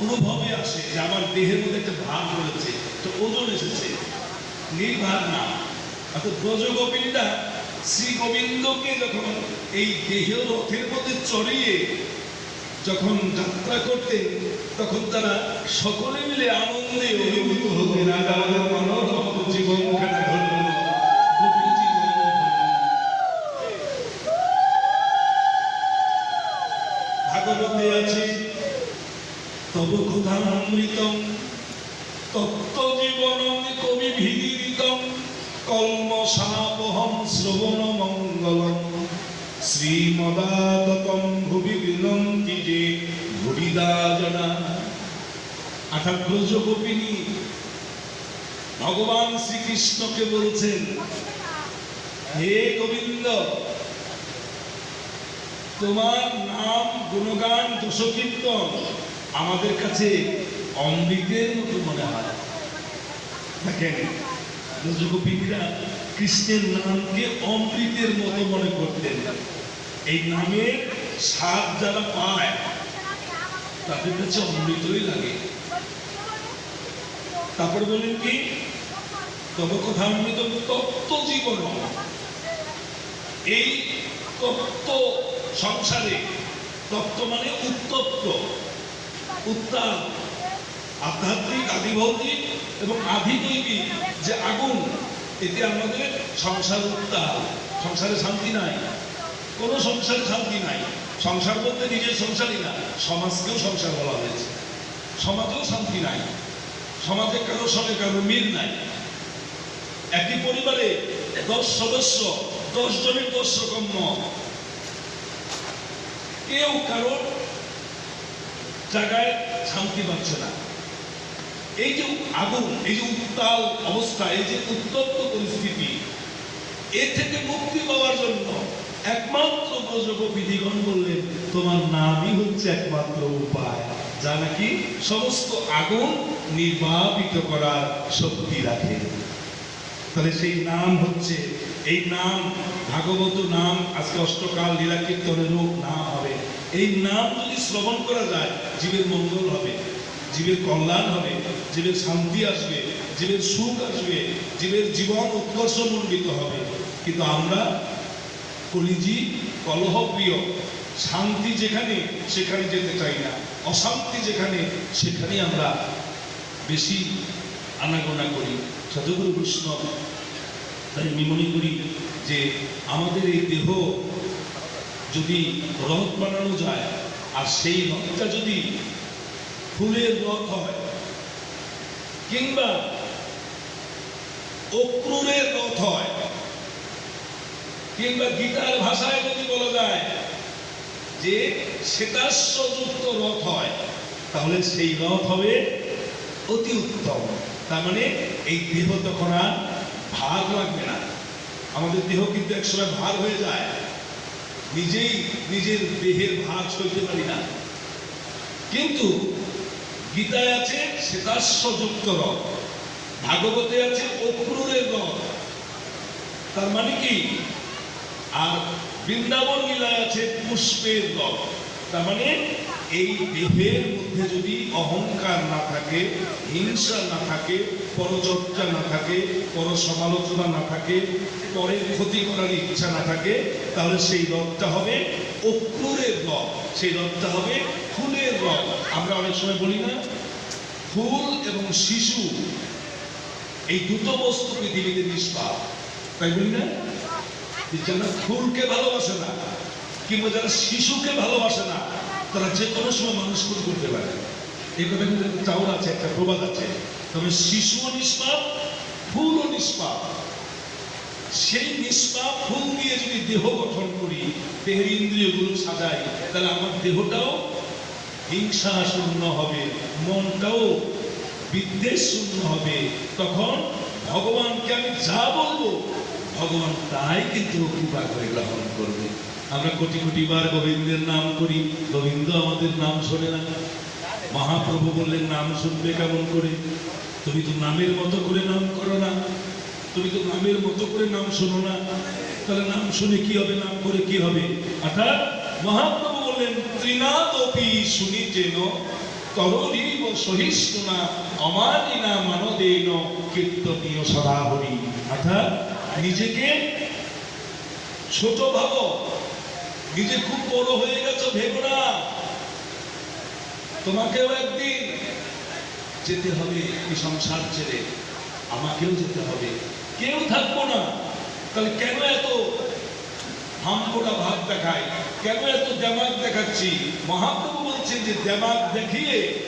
অনুভবে আসে যে আমার দেহের মধ্যে একটা ভাব রয়েছে তো ওজন এসেছে। নির্ভার না। অর্থাৎ ব্রজগোবিন্দা শ্রী গোবিন্দকে যখন এই দেহ রথের মধ্যে চড়িয়ে যখন যাত্রা করতেন, তখন তারা সকলে মিলে আনন্দে অভিভূত হতেন। আজ আমাদের মনোরম জীবন খেলা ঘটল গোপী জীবন ভাগবতে আছে তব কথামৃতম তত্ত্ব জীবনম কবি ভিদিতম কলমশাপহম শ্রবণ মঙ্গলম। শ্রীমদাততম ভুবি বিনন্তি যে ভুবিদা জনা আঠাগ্রজ গোপিনী, ভগবান শ্রীকৃষ্ণকে বলছেন, হে গোবিন্দ, তোমার নাম গুণগান দোষকীর্তন আমাদের কাছে অমৃতের মতো মনে হয়। দেখেন রজগোপীরা কৃষ্ণের নামকে অমৃতের মতো মনে করতেন। এই নামের স্বাদ যারা পায়, তাদের কাছে অমৃতই লাগে। তারপর বলেন কি তব কথা অমৃত তত্ত্ব জীবন। এই তত্ত্ব সংসারে তত্ত্ব মানে উত্তপ্ত উত্তাপ আধ্যাত্মিক আদিভৌতিক এবং আধিদৈবিক যে আগুন এতে আমাদের সংসার উত্তাপ সংসারে শান্তি নাই। কোনো সংসারে শান্তি নাই। সংসার বলতে নিজের সংসারই না, সমাজকেও সংসার বলা হয়েছে। সমাজেও শান্তি নাই। সমাজে কারোর সঙ্গে কারোর মিল নাই। একই পরিবারে দশ সদস্য, দশ জনের দশ রকম মত। কেউ কারোর জায়গায় শান্তি পাচ্ছে না। এই যে আগুন, এই যে উত্তাল অবস্থা, এই যে উত্তপ্ত পরিস্থিতি এ থেকে মুক্তি পাওয়ার জন্য একমাত্র ব্রজগোপীদিগণ বললেন, তোমার নামই হচ্ছে একমাত্র উপায়, যা নাকি সমস্ত আগুন নির্বাপিত করার শক্তি রাখে। তাহলে সেই নাম হচ্ছে, এই নাম, ভাগবত নাম, আজকে অষ্টকাল লীলা কীর্তনেরও নাম হবে। এই নাম যদি শ্রবণ করা যায়, জীবের মঙ্গল হবে, জীবের কল্যাণ হবে জীবের শান্তি আসবে জীবের সুখ আসবে জীবের জীবন উৎকর্ষমণ্ডিত হবে। কিন্তু আমরা কলিজি কলহ প্রিয় শান্তি যেখানে, সেখানে যেতে চাই না। অশান্তি যেখানে, সেখানে আমরা বেশি আনাগোনা করি। সদগুরু বৈষ্ণব, তাই আমি মনে করি যে আমাদের এই দেহ যদি রথ বানানো যায়, আর সেই রথটা যদি ফুলের রথ হয় কিংবা অক্রুরের রথ হয়, কিংবা গীতার ভাষায় যদি বলা যায় যে শ্বেতাশ্বযুক্ত রথ হয়, তাহলে সেই রথ হবে অতি উত্তম। তার মানে এই দেহ তখন আর ভার লাগবে না। আমাদের দেহ কিন্তু একসময় ভার হয়ে যায়। নিজেই নিজের দেহের ভার সইতে পারি না। কিন্তু গীতায় আছে শ্বেতাশ্বযুক্ত রথ। ভাগবতে আছে অক্রুরের রথ। তার মানে কি? আর বৃন্দাবন লীলায় আছে পুষ্পের রথ। তার মানে এই দেহের মধ্যে যদি অহংকার না থাকে, হিংসা না থাকে, পরচর্চা না থাকে পর সমালোচনা না থাকে, পরের ক্ষতি করার ইচ্ছা না থাকে, তাহলে সেই রথটা হবে অক্রুরের রথ। সেই রথটা হবে ফুলের রথ। আমরা অনেক সময় বলি না, ফুল এবং শিশু এই দুটো বস্তু পৃথিবীতে নিষ্পাপ। তাই বলি না? যারা ফুলকে ভালোবাসে না, কিংবা যারা শিশুকে ভালোবাসে না, তারা যে কোনো সময় মানুষ খুন করতে পারে। এই কথা কিন্তু একটা চাউল আছে, একটা প্রবাদ আছে। তবে শিশুও নিষ্পাপ, ফুলও নিষ্পাপ। সেই নিষ্পাপ ফুল দিয়ে যদি দেহ গঠন করি, দেহের ইন্দ্রিয়গুলো সাজাই, তাহলে আমার দেহটাও হিংসা শূন্য হবে, মনটাও বিদ্বেষ শূন্য হবে। তখন ভগবানকে আমি যা বলব, ভগবান তাই কিন্তু কৃপা করে গ্রহণ করবে। আমরা কোটি কোটি বার গোবিন্দের নাম করি, গোবিন্দ আমাদের নাম শোনে না। মহাপ্রভু বললেন, নাম শুনবে কেমন করে? তুমি তো নামের মতো করে নাম করো না। তুমি তো নামের মতো করে নাম শোনো না। তাহলে নাম শুনে কি হবে, নাম করে কি হবে? অর্থাৎ মহাপ্রভু বললেন ত্রিনাথ অপি শুনি যেন সহিষ্ণুনা অমানিনা মানদেন কীর্তনীয় অর্থাৎ নিজেকে ছোট নিজে খুব বড় হয়ে গেছো ভেবো না তোমাকেও একদিন যেতে হবে এই সংসার ছেড়ে, আমাকেও যেতে হবে। কেউ থাকব না, তাহলে কেন এত হামকোটা ভাব দেখায়? কেন এত দেমাগ দেখাচ্ছি। মহাপ্রভু বলছেন যে দেমাগ দেখিয়ে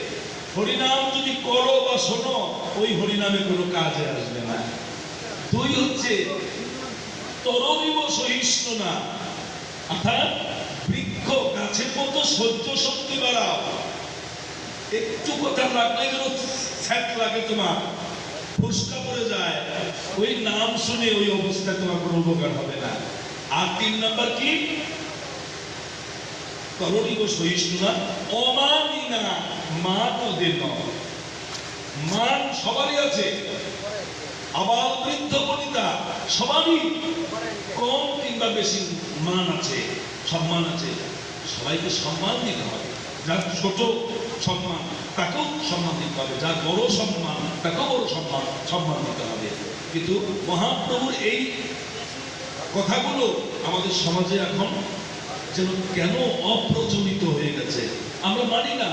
হরিনাম যদি করো বা শোনো, ওই হরিনামে কোনো কাজে আসবে না। দুই হচ্ছে তরবিব সহিষ্ণু না। অর্থাৎ বৃক্ষ গাছের মতো সহ্য শক্তি বাড়াও। একটু কথা লাগলে যেন স্যাট লাগে তোমার। ফুসকা পড়ে যায়। ওই নাম শুনে ওই অবস্থায় তোমার কোনো উপকার হবে না। আর তিন নাম্বার কি? করণীয় সহিষ্ণুরা, অমানিনা মান ওদের মান সবারই আছে। আবার বৃদ্ধ বনিতা সবারই কম কিংবা বেশি মান আছে, সম্মান আছে। সবাইকে সম্মান দিতে হবে। যার ছোট সম্মান, তাকেও সম্মান দিতে হবে। যার বড় সম্মান, তাকেও বড় সম্মান সম্মান দিতে হবে। কিন্তু মহাপ্রভুর এই কথাগুলো আমাদের সমাজে এখন যেন কেন অপ্রচলিত হয়ে গেছে? আমরা মানি না।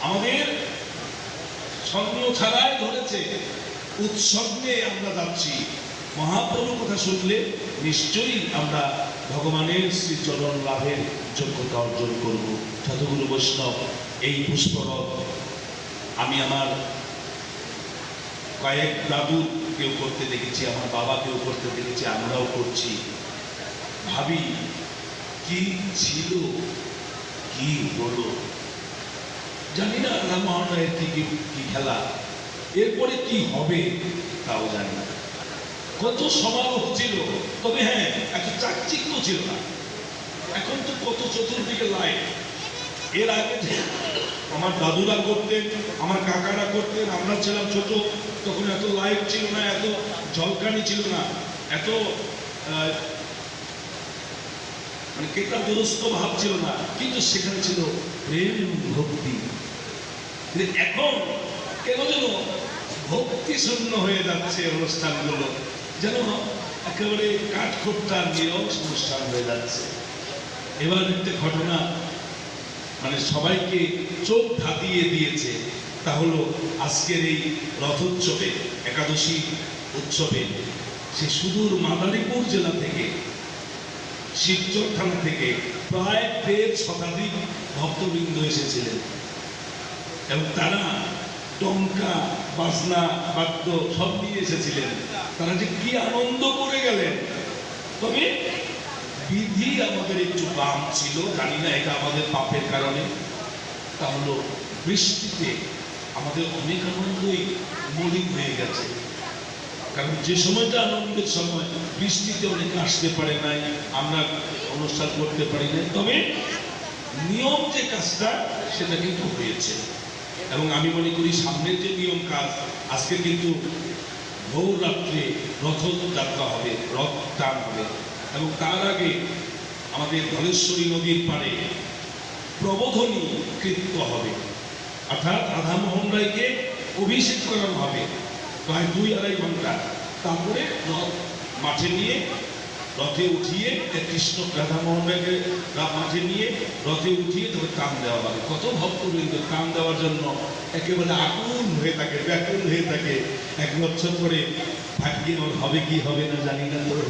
আমাদের স্বর্ণ ছাড়াই ধরেছে। উৎসব নিয়ে আমরা যাচ্ছি। মহাপ্রভুর কথা শুনলে নিশ্চয়ই আমরা ভগবানের শ্রীচরণ লাভের যোগ্যতা অর্জন করব। সাধুগুরু বৈষ্ণব, এই পুষ্পরথ আমি আমার কয়েক দাদু কেউ করতে দেখেছি, আমার বাবা কেউ করতে দেখেছি, আমরাও করছি। ভাবি, কি ছিল, কি হলো? জানি না রামমোহন রায়ের কি খেলা, এরপরে কি হবে তাও জানি না। কত সমারোহ ছিল, তবে হ্যাঁ এত চাকচিক্য ছিল না। এখন তো কত চতুর্দিকে লাইটের আগে আমার দাদুরা করতেন, আমার কাকারা করতেন, আমরা ছিলাম ছোট, তখন এত লাইট ছিল না, এত ঝলকানি ছিল না, এত মানে কেটা দুরস্ত ভাব ছিল না, কিন্তু সেখানে ছিল প্রেম ভক্তি। কিন্তু এখন কেন যেন ভক্তি শূন্য হয়ে যাচ্ছে অনুষ্ঠানগুলো, যেন একেবারে কাঠখোট্টা নিরস অনুষ্ঠান হয়ে যাচ্ছে। এবার একটা ঘটনা মানে সবাইকে চোখ ধাঁধিয়ে দিয়েছে, তা হলো আজকের এই রথোৎসবে, একাদশী উৎসবে, সে সুদূর মাদারীপুর জেলা থেকে শিবচর থানা থেকে প্রায় দেড় শতাধিক ভক্তবৃন্দ এসেছিলেন। এবং তারা টঙ্কা, বাজনা, বাদ্য সব নিয়ে এসেছিলেন। তারা যে কি আনন্দ করে গেলেন। তবে বিধি আমাদের একটু বাম ছিল, জানি না এটা আমাদের পাপের কারণে। তা হলো বৃষ্টিতে আমাদের অনেক আনন্দই মলিন হয়ে গেছে। কারণ যে সময়টা আনন্দের সময় বৃষ্টিতে অনেকে আসতে পারে নাই, আমরা অনুষ্ঠান করতে পারি নাই, তবে নিয়ম যে কাজটা, সেটা কিন্তু হয়েছে। এবং আমি মনে করি সামনের যে নিয়ম কাজ, আজকে কিন্তু রাত্রে রথযাত্রা হবে, রথ টান হবে। এবং তার আগে আমাদের ধলেশ্বরী নদীর পাড়ে প্রবোধনী কৃত্য হবে। অর্থাৎ রাধামোহন রায়কে অভিষেক করানো হবে, প্রায় দুই আড়াই ঘণ্টা। তারপরে রথ মাঠে নিয়ে, রথে উঠিয়ে কৃষ্ণ রাধামোহন রায়কে রা- মাঠে নিয়ে, রথে উঠিয়ে তবে টান দেওয়া হবে কত ভক্তবৃন্দ টান দেওয়ার জন্য। একেবারে আকুল হয়ে থাকে, ব্যাকুল হয়ে থাকে। এক বছর পরে ভাগ্যে ওর হবে কি হবে না জানি না তো।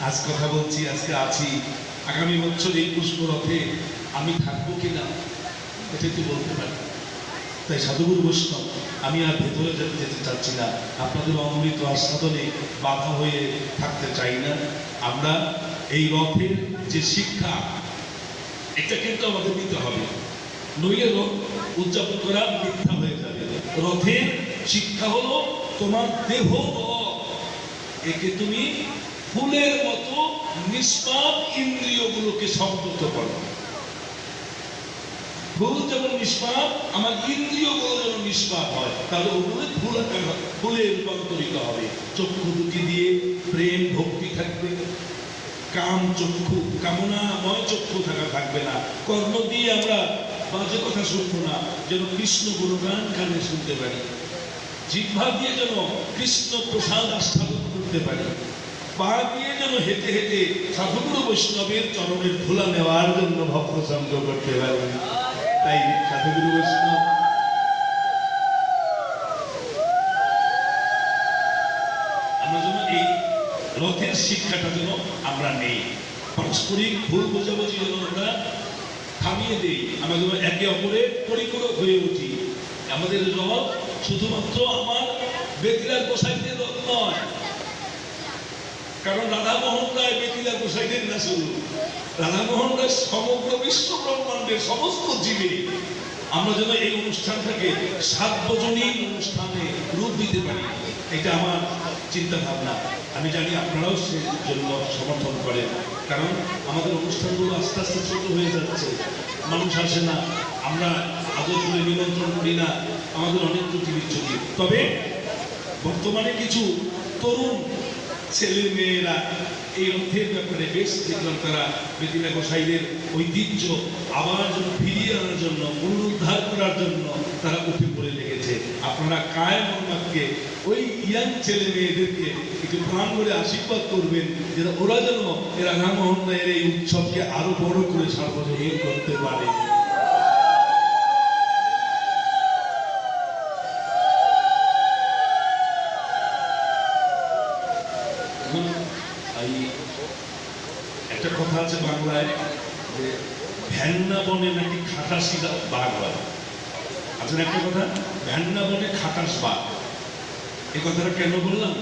আজ কথা বলছি, আজকে আছি। আগামী বছর এই পুষ্প রথে আমি থাকব কিনা এটা একটু বলতে পারি। তাই সাধুগুরু বৈষ্ণব, আমি আর ভেতরে যেতে চাচ্ছি না। আপনাদের অমৃত আস্বাদনে বাধা হয়ে থাকতে চাই না। আমরা এই রথের যে শিক্ষা, এটা কিন্তু আমাদের নিতে হবে। নইলে উদযাপন করা মিথ্যা হয়ে যাবে। রথের শিক্ষা হলো তোমার দেহ একে তুমি ফুলের মতো নিষ্পাপ ইন্দ্রিয়গুলোকে সংযুক্ত করো। ফুল যেমন নিষ্পাপ আমার ইন্দ্রিয়গুলো যেন নিষ্পাপ হয় তাহলে ওগুলো হয়, ফুলে রূপান্তরিত হবে। চক্ষু দুটি দিয়ে প্রেম ভক্তি থাকবে। কাম চক্ষু কামনাময় চক্ষু থাকা থাকবে না। কর্ম দিয়ে আমরা বাজে কথা শুনব না যেন কৃষ্ণ গুণগান কানে শুনতে পারি। জিহ্বা দিয়ে যেন কৃষ্ণ প্রসাদ আস্থাপন করতে পারি। পা দিয়ে যেন হেঁটে হেঁটে সাধুগুরু বৈষ্ণবের চরণের ধুলা নেওয়ার জন্য ভক্ত সঙ্গ করতে পারি তাই সাধুগুরু বৈষ্ণব আমরা যেন এই রথের শিক্ষাটা যেন আমরা নেই। পারস্পরিক ভুল বোঝাবুঝি যেন আমরা থামিয়ে দেই, আমরা যেন একে অপরের পরিপূরক হয়ে উঠি। আমাদের রথ শুধুমাত্র আমার বেতিলার গোসাইদের রথ নয় কারণ রাধা মোহন রায় বেতিলার গোসাইদের না শুধু রাধা মোহন রায় সমগ্র বিশ্ব ব্রহ্মাণ্ডের সমস্ত জীবে আমরা যেন এই অনুষ্ঠানটাকে সার্বজনীন অনুষ্ঠানে রূপ দিতে পারি, এটা আমার চিন্তা ভাবনা আমি জানি আপনারাও সে জন্য সমর্থন করেন, কারণ আমাদের অনুষ্ঠানগুলো আস্তে আস্তে ছোট হয়ে যাচ্ছে। মানুষ আসে না, আমরা করে নিমন্ত্রণ করি না, আমাদের অনেক ত্রুটি বিচ্ছুতি তবে বর্তমানে কিছু তরুণ ছেলে মেয়েরা এই অর্থের ব্যাপারে বেশ দেখলাম তারা বেদিনা গোসাইদের ঐতিহ্য আবার যেন ফিরিয়ে আনার জন্য পুনরুদ্ধার করার জন্য তারা উঠে পড়ে লেগেছে আপনারা কায় মোহাম্মদকে ওই ইয়াং ছেলে মেয়েদেরকে একটু প্রাণ করে আশীর্বাদ করবেন যেন ওরা যেন রাধামোহন রায়ের এই উৎসবকে আরও বড় করে সার্বজনীন করতে পারে ভ্যান্না বনে নাকি খাটাসি বাঘ হয় আছে না একটা কথা ভ্যান্না বনে খাটাস বাঘ। এই কথাটা কেন বললাম?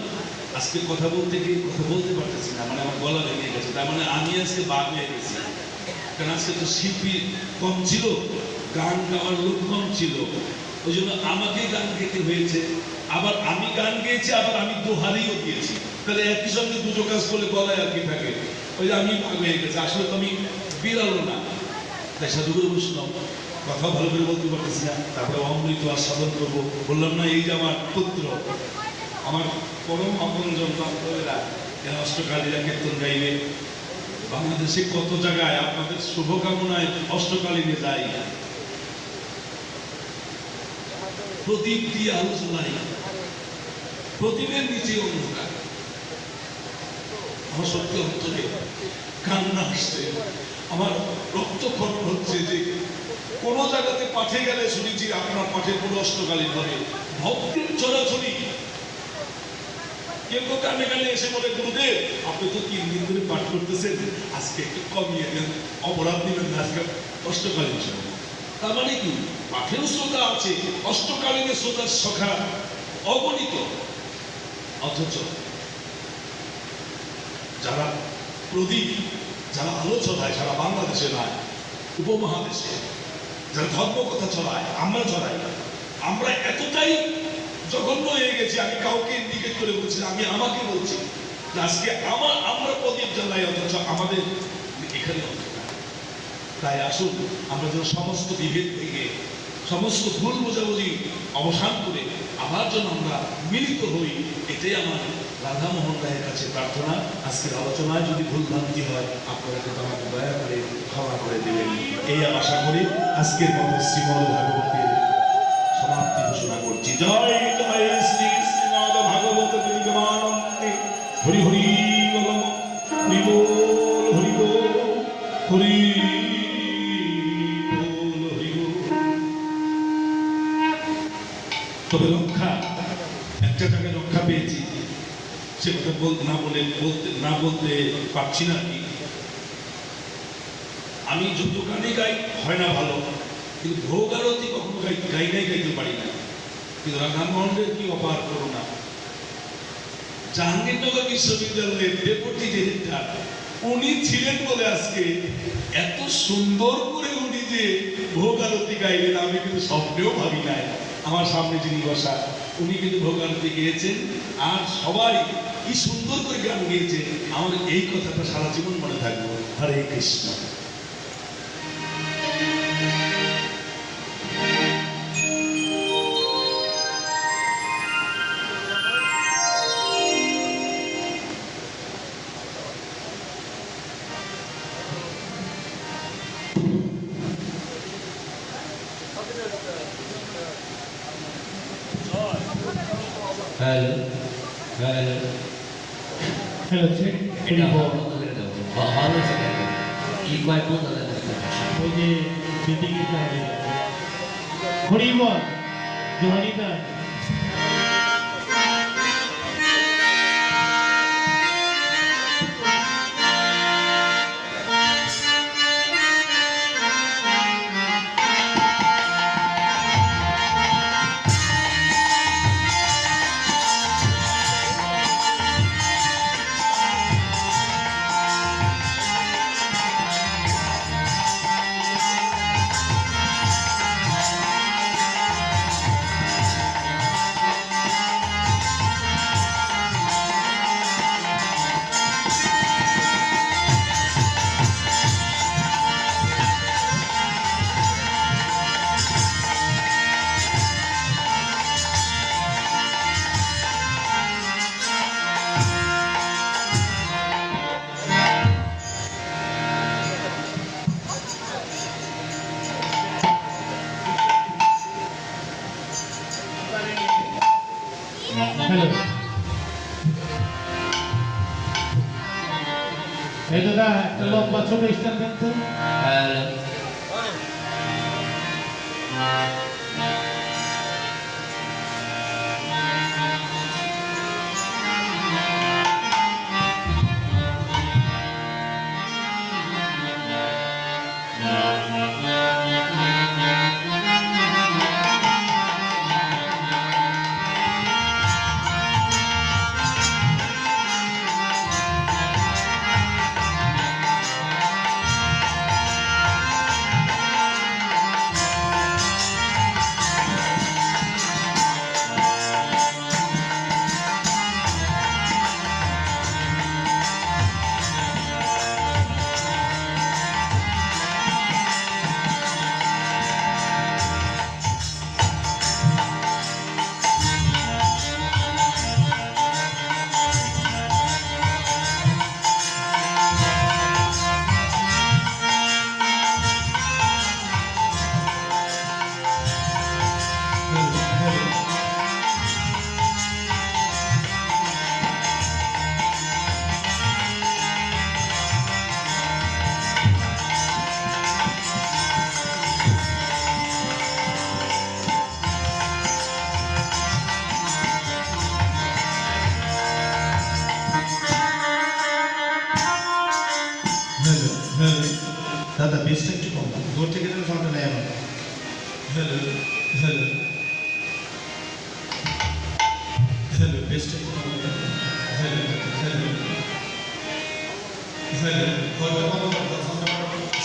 আজকে কথা বলতে গিয়ে কথা বলতে পারতেছি না মানে আমার গলা লেগে গেছে। তার মানে আমি আজকে বাঘ হয়ে গেছি। কারণ আজকে তো শিল্পী কম ছিল, গান গাওয়ার লোক কম ছিল। ওই জন্য আমাকে গান গেতে হয়েছে। আবার আমি গান গেয়েছি, আবার আমি দোহারিও দিয়েছি। তাহলে একই সঙ্গে দুটো কাজ করলে গলায় আর কি থাকে? ওই যে আমি ভাগ হয়ে গেছে। আসলে তো আমি বিড়ালো না। বৈষ্ণব, কথা ভালো করে বলতে পারতেছি না, তারপরে অমৃত বললাম, না, এই যে আমার পুত্র, আমার পরম এরা অষ্টকালীরা কীর্তন গাইবে। বাংলাদেশে কত জায়গায় আপনাদের শুভকামনায় অষ্টকালীনে যাই প্রদীপ দিয়ে আলো জ্বলাই প্রদীপের নিচে অন্ধকার। আমার সত্যি অন্তরে কান্না আসছে। আমার রক্তক্ষরণ হচ্ছে যে কোন জায়গাতে পাঠে গেলে শুনেছি, আপনার পাঠে কোনো অষ্টকালীন হবে। ভক্তের চলাচলি কেউ কেউ কানে কানে এসে বলে, গুরুদেব, আপনি তো তিন দিন ধরে পাঠ করতেছেন, আজকে একটু কমিয়ে দেন অপরাধ দিবেন না, আজকে অষ্টকালীন সময় তার মানে কি? পাঠেও শ্রোতা আছে অষ্টকালীনের শ্রোতার সখা অগণিত। অথচ যারা প্রদীপ যারা আলো ছড়ায় সারা বাংলাদেশে নয়, উপমহাদেশে, যারা ধর্ম কথা ছড়ায়, আমরা ছড়াই। আমরা এতটাই জঘন্য হয়ে গেছি, আমি কাউকে ইন্ডিকেট করে বলছি আমি আমাকে বলছি আজকে আমার, আমরা প্রদীপ জ্বালাই, অথচ আমাদের এখানে তাই আসুন, আমরা যেন সমস্ত বিভেদ থেকে, সমস্ত ভুল বোঝাবুঝি অবসান করে আবার যেন আমরা মিলিত হই, এটাই আমার রাধা মোহন রায়ের কাছে প্রার্থনা। আজকের আলোচনায় যদি ভুল ভ্রান্তি হয়, আপনারা কিন্তু আমাকে দয়া করে ক্ষমা করে দেবেন। এই আশা করি আজকের মতো শ্রীমদ ভাগবতের সমাপ্তি ঘোষণা করছি। জয় জয় শ্রী শ্রীমদ ভাগবত হরি হরি হরি বল হরি বল, হরি তবে রক্ষা, একটা জায়গায় রক্ষা পেয়েছি। সে কথা না বলে, বলতে, না বলতে পারছি না কি। আমি যত গানে গাই, হয় না ভালো। কিন্তু ভোগ আরতি কখনো গাই গাই গাই গাইতে পারি না। কিন্তু রাধামোহনের কি অপার করুণা। জাহাঙ্গীরনগর বিশ্ববিদ্যালয়ের ডেপুটি ডিরেক্টর উনি ছিলেন বলে আজকে এত সুন্দর করে উনি যে ভোগ আরতি গাইলেন, আমি কিন্তু স্বপ্নেও ভাবি নাই। আমার সামনে যিনি বসা, উনি কিন্তু ভোগ আরতি গেয়েছেন, আর সবাই কি সুন্দর করে গান গেয়েছে। আমার এই কথাটা সারা জীবন মনে থাকবে। হরে কৃষ্ণ। যে মিটিংয়ে যাবে হরিবল জোহানিদা এই দাদা একটা লম্বা ছোট স্ট্যান্ড দেন তো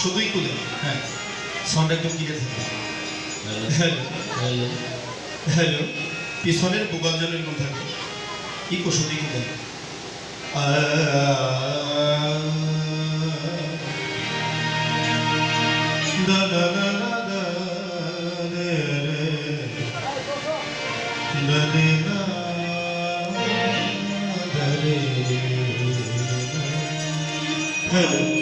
শুধুই কুলে হ্যাঁ। সন্ডা ক্লিয়ার থাকে। হ্যালো হ্যালো পিছনের বুগাল যেন এরকম থাকে। Echo da da da da heaven